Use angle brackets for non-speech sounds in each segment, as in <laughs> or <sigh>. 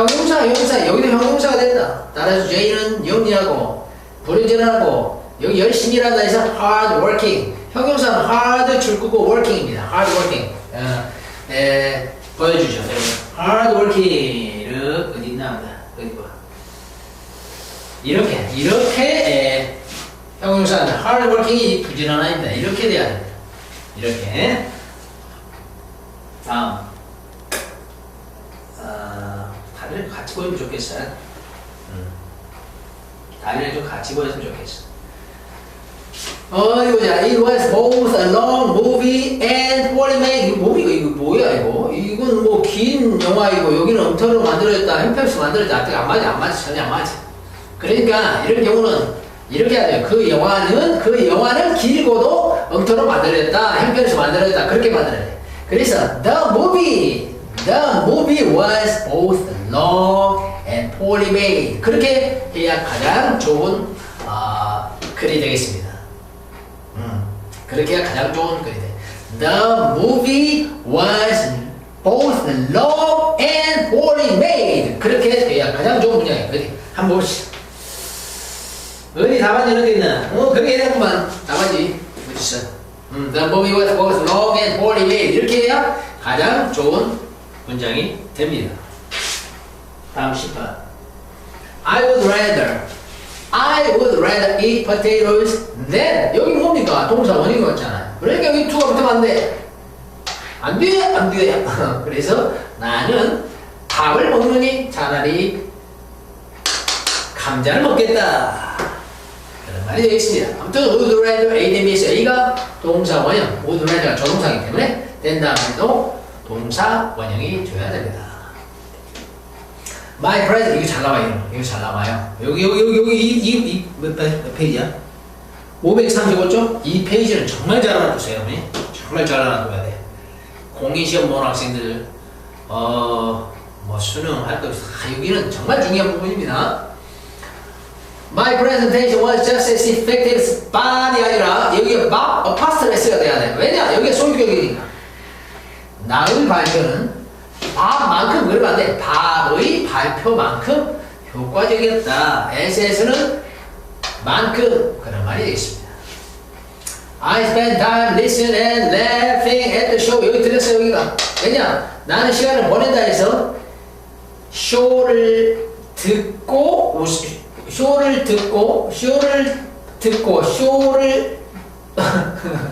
형용사, 형용사, 여기도 형용사가 된다. 따라서 J는 영리하고, 불행전하고, 여기 열심히 일한다 해서 hard working. 형용사는 hard 출구고 working입니다. hard working. 어, 에, 보여주죠, 여러분. hard working. 어디 있나? 어디 봐. 이렇게, 이렇게, 에, 형용사는 hard working이 부지런합니다. 이렇게 돼야 됩니다. 이렇게. 다음. 아, 다리를 같이 보이면 좋겠어요. 음. 다리를 좀 같이 보였으면 좋겠어. 어디 보자. It was both a long movie and poorly made. 이거 뭡니까? 이거 뭐야, 이거? 이건 뭐 긴 영화이고, 여기는 엉터리로 만들어졌다, 햄페스 만들어졌다. 안 맞아, 안 맞아, 전혀 안 맞아. 그러니까, 이런 경우는 이렇게 해야 돼요. 그 영화는, 그 영화는 길고도 엉터리로 만들어졌다, 햄페스 만들어졌다. 그렇게 만들어야 돼. 그래서, the movie, the movie was both long and poorly made. 그렇게 해야 가장 좋은, 어, 글이 되겠습니다. 음, 그렇게 해야 가장 좋은 글이 돼. The movie was both long and poorly made. 그렇게 돼야 가장 좋은 문장이에요. 그렇게 한번 봅시다. 어디 답안지 어디 있나? 어, 그렇게 해야구만. 답안지. 어디 있어? 음, the movie was both long and poorly made. 이렇게 해야 가장 좋은 문장이 됩니다. 다음 10번. I would rather I would rather eat potatoes than 여기 뭡니까? 동사 원인 거잖아요. 그러니까 여기 투가 붙으면 안 돼. 안 돼, 안 <laughs> 돼. 그래서 나는 밥을 먹느니 차라리 감자를 먹겠다. 그런 말이 되겠습니다. 아무튼 would rather A 대비 해서 A가 동사 원형, would rather가 조동사이기 때문에 된 다음에도 동사 원형이 줘야 됩니다. My present 이거 잘 나와요. 이거 잘 나와요. 여기 여기 여기 여기 이이몇 몇 페이지야? 535쪽? 이 페이지는 정말 잘 알아두세요, 여러분이. 정말 잘 알아둬야 돼. 공인 시험 보는 학생들 어뭐 수능 할거 아, 여기는 정말 중요한 부분입니다. My presentation was just as effective as bud이 아니라 여기에 막 어파스트를 써야 돼야 돼. 왜냐? 여기가 소유격이니까. 나의 발표는 밥만큼 그러면 안 돼. 밥의 발표만큼 효과적이었다. SS는 만큼 그런 말이 되겠습니다. I spent time listening and laughing at the show. 여기 들었어요, 여기가. 왜냐? 나는 시간을 보낸다 해서 쇼를 듣고 웃, 쇼를 듣고 쇼를 듣고 쇼를 <laughs>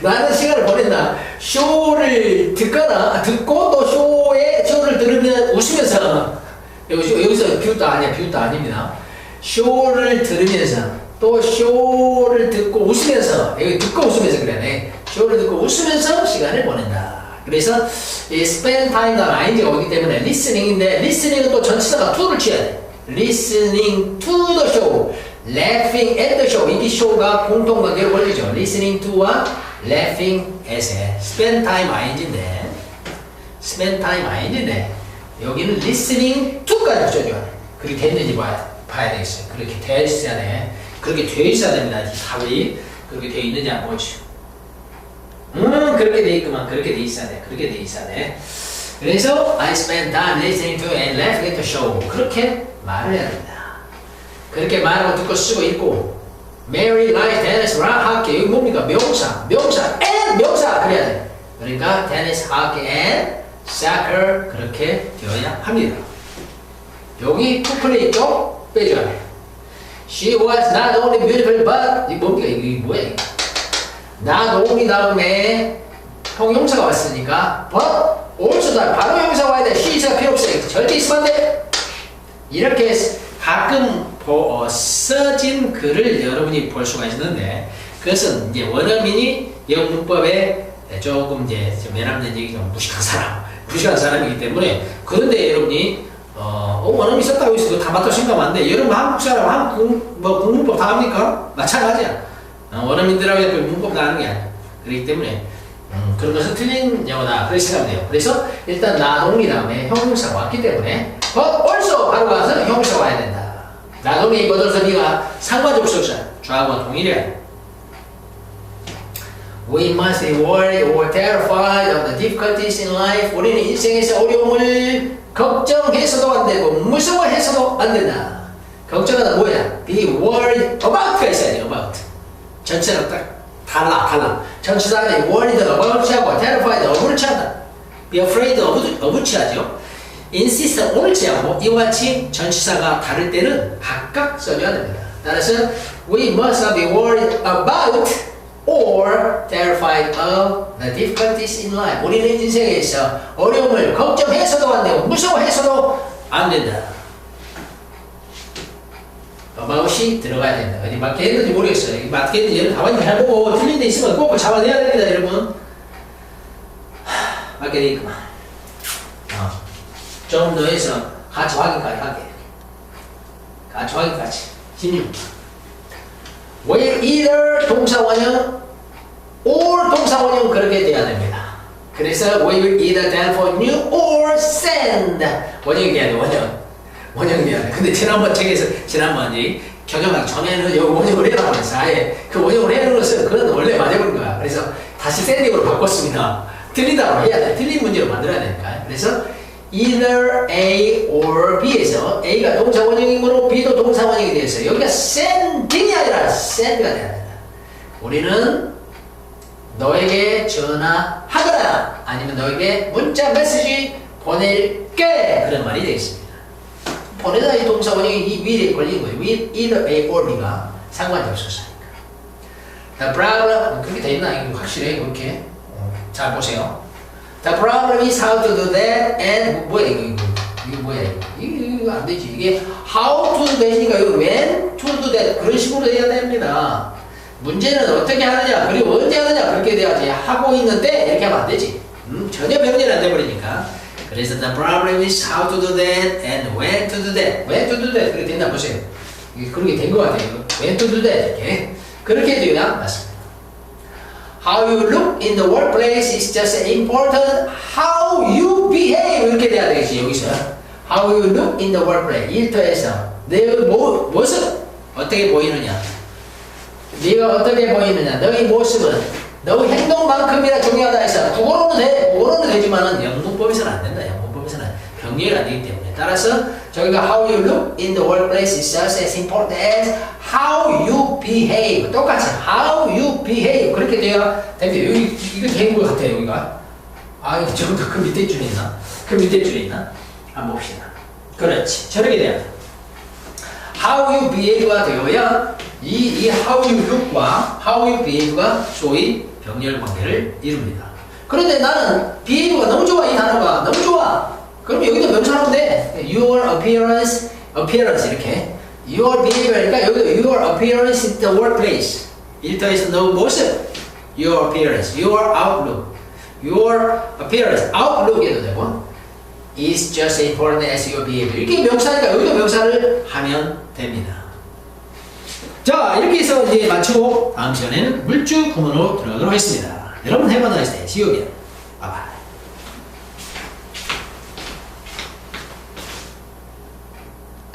나는 시간을 보낸다. 쇼를 듣거나 듣고 또 쇼에 쇼를 들으면 웃으면서 여기 여기서 비웃다 아니야 비웃다 아닙니다. 쇼를 들으면서 또 쇼를 듣고 웃으면서 여기 듣고 웃으면서 그래. 쇼를 듣고 웃으면서 시간을 보낸다. 그래서 이 spend time가 ing가 오기 때문에 listening인데 listening은 또 전치사가 to를 취해야 돼. listening to the show, laughing at the show. 이게 show가 공통관계로 걸리죠. listening to와 laughing at에 spend time ing인데 spend time ing인데 여기는 listening to까지 붙여줘야 돼. 그렇게 됐는지 봐야, 봐야 되겠어요. 그렇게 돼 있어야 돼. 그렇게 돼 있어야 됩니다. 이 답이 그렇게 돼 있는지 안 보죠. 음 그렇게 돼 있구만. 그렇게 돼 있어야 돼. 그렇게 돼 있어야 돼. 그래서 I spend time listening to and laughing at the show. 그렇게 말을 해야 됩니다. 그렇게 말하고 듣고 쓰고 있고 Mary likes tennis, rock, hockey. 이거 뭡니까? 명사, 명사, and 명사 그래야 돼. 그러니까 tennis, hockey, and soccer 그렇게 되어야 합니다. 여기 play 쪽 빼줘야 돼. She was not only beautiful but 이 뭡니까? 이게 뭐야? 이거? not only 다음에 형용사가 왔으니까 but also 다 바로 형용사 와야 돼. she가 필요 없어. 절대 있으면 안 돼. 이렇게 가끔 보, 어, 써진 글을 여러분이 볼 수가 있는데 그것은 이제 원어민이 영어 문법에 조금 이제 좀 외람된 얘기 좀 무식한 사람, 무식한 사람이기 때문에 그런데 여러분이 어, 어 원어민 썼다고 해서 다 맞다고 돼. 여러분 한국 사람 한국 뭐 국문법 다 합니까? 마찬가지야. 어, 원어민들하고 그 문법 다 하는 게 아니야. 그렇기 때문에 음, 그런 것은 틀린 영어다. 그렇게 생각하면 돼요. 그래서 일단 나동이 다음에 형용사가 왔기 때문에 but also 바로 가서 형용사가 와야 된다. 나동이 입어서 네가 상관적 수사 좌우와 동일해. We must be worried or terrified of the difficulties in life. 우리는 인생에서 어려움을 걱정해서도 안 되고 무서워해서도 안 된다. 걱정하다 뭐야? Be worried about가 있어야 돼. about. 전체랑 딱 달라 달라. 전치사는 worried about하고 terrified 어부르치하다. Be afraid 어부, 어부치하죠. insist 오늘치하고 이와 같이 전치사가 다를 때는 각각 써줘야 됩니다. 따라서 we must not be worried about or terrified of the difficulties in life. 우리는 인생에서 어려움을 걱정해서도 안 되고 무서워해서도 안 된다. About이 들어가야 된다. 어디 맞게 했는지 모르겠어요. 맞게 했는지 여러분 가만히 잘 보고 틀린 데 있으면 꼭 잡아내야 됩니다, 여러분. 하, 맞게 돼 있구만. 어. 좀 더해서 같이 확인까지 하게. 같이 확인까지. 16. will either 동사 원형 or 동사 원형 그렇게 돼야 됩니다. 그래서 will either telephone you or send 원형이 돼야 돼 원형 원형이 돼야 돼. 근데 지난번 책에서 지난번 이 경영학 전에는 여기 원형을 해라고 했어. 아예 그 원형을 해놓은 것은 그건 원래 맞아본 거야. 그래서 다시 샌딩으로 바꿨습니다. 틀리다고 해야 돼. 틀린 문제로 만들어야 되니까. 그래서 either A or B에서 A가 동사 원형이므로 B도 동사 원형이 되어서 여기가 sending이 아니라 send가 돼야 된다. 우리는 너에게 전화하거나 아니면 너에게 문자 메시지 보낼게 그런 말이 되겠습니다. 보내다 이 동사 원형이 이 위에 걸린 거예요. with either A or B가 상관이 없었으니까. The problem 그렇게 돼 있나 이거 확실해 그렇게. 자 보세요. The problem is how to do that and 뭐야 이거 이거 이거 뭐야 이거 이거, 이거 안 되지 이게 how to do that이니까 이거 when to do that 그런 식으로 해야 됩니다. 문제는 어떻게 하느냐 그리고 언제 하느냐 그렇게 돼야지 하고 있는데 이렇게 하면 안 되지. 음, 전혀 변경이 안 돼버리니까. 그래서 the problem is how to do that and when to do that. when to do that 그렇게 됐나 보세요. 그렇게 된 것 같아요. when to do that 이렇게 그렇게 되나 맞습니다. How you look in the workplace is just important how you behave 이렇게 돼야 되겠지 여기서 How you look in the workplace 일터에서 내 모, 모습 어떻게 보이느냐 네가 어떻게 보이느냐 너의 모습은 너의 행동만큼이나 중요하다 해서 국어로는 돼 국어로는 되지만은 영문법에서는 안 된다. 영문법에서는 병렬이 안 되기 때문에. 따라서 저희가 how you look in the workplace is just as important. as how you behave. 똑같이 how you behave. 그렇게 돼야 됩니다. 여기 이거 된것 같아요 여기가. 아 이거 저거 그 밑에 줄에 있나? 그 밑에 줄에 있나? 한번 봅시다. 그렇지. 저렇게 돼야 돼. how you behave가 되어야 이, 이 how you look과 how you behave가 소위 병렬 관계를 이룹니다. 그런데 나는 behave가 너무 좋아, 이 단어가. 너무 좋아. 그럼 여기도 명사로 돼. Your appearance, appearance 이렇게. Your behavior니까 여기도 your appearance in the workplace. 일터에서 너 모습. Your appearance, your outlook. Your appearance, outlook 해도 되고. is just important as your behavior. 이게 명사니까 여기도 명사를 하면 됩니다. 자, 이렇게 해서 이제 마치고 다음 시간에는 물주 구문으로 들어가도록 하겠습니다. 여러분 해봐 나이스 데 See you again. Bye bye.